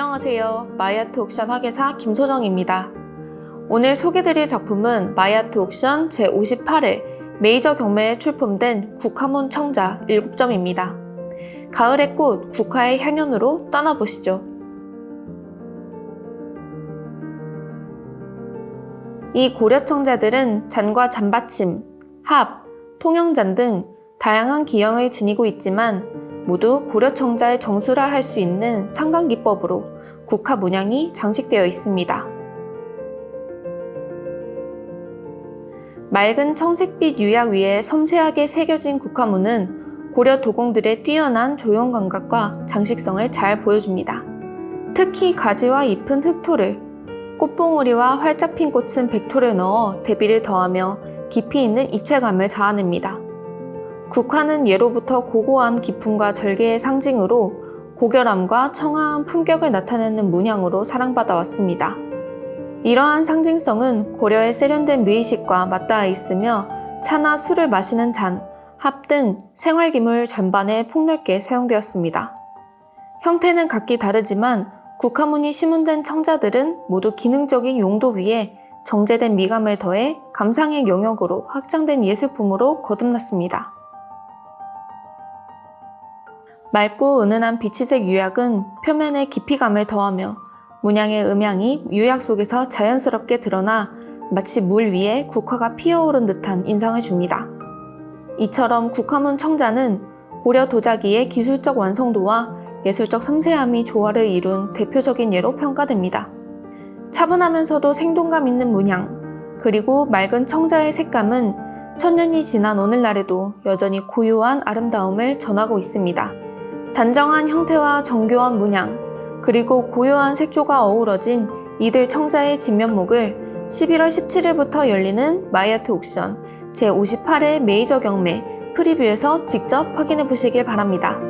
안녕하세요. 마이아트 옥션 화계사 김소정입니다. 오늘 소개드릴 작품은 마이아트 옥션 제58회 메이저 경매에 출품된 국화문 청자 7점입니다. 가을의 꽃 국화의 향연으로 떠나보시죠. 이 고려 청자들은 잔과 잔받침, 합, 통영잔 등 다양한 기형을 지니고 있지만 모두 고려 청자의 정수라 할 수 있는 상강기법으로 국화 문양이 장식되어 있습니다. 맑은 청색빛 유약 위에 섬세하게 새겨진 국화문은 고려 도공들의 뛰어난 조형 감각과 장식성을 잘 보여줍니다. 특히 가지와 잎은 흑토를, 꽃봉오리와 활짝 핀 꽃은 백토를 넣어 대비를 더하며 깊이 있는 입체감을 자아냅니다. 국화는 예로부터 고고한 기품과 절개의 상징으로 고결함과 청아한 품격을 나타내는 문양으로 사랑받아 왔습니다. 이러한 상징성은 고려의 세련된 미의식과 맞닿아 있으며 차나 술을 마시는 잔, 합 등 생활기물 전반에 폭넓게 사용되었습니다. 형태는 각기 다르지만 국화문이 시문된 청자들은 모두 기능적인 용도 위에 정제된 미감을 더해 감상의 영역으로 확장된 예술품으로 거듭났습니다. 맑고 은은한 비치색 유약은 표면에 깊이감을 더하며 문양의 음향이 유약 속에서 자연스럽게 드러나 마치 물 위에 국화가 피어오른 듯한 인상을 줍니다. 이처럼 국화문 청자는 고려 도자기의 기술적 완성도와 예술적 섬세함이 조화를 이룬 대표적인 예로 평가됩니다. 차분하면서도 생동감 있는 문양, 그리고 맑은 청자의 색감은 천년이 지난 오늘날에도 여전히 고요한 아름다움을 전하고 있습니다. 단정한 형태와 정교한 문양, 그리고 고요한 색조가 어우러진 이들 청자의 진면목을 11월 17일부터 열리는 마이아트 옥션 제58회 메이저 경매 프리뷰에서 직접 확인해 보시길 바랍니다.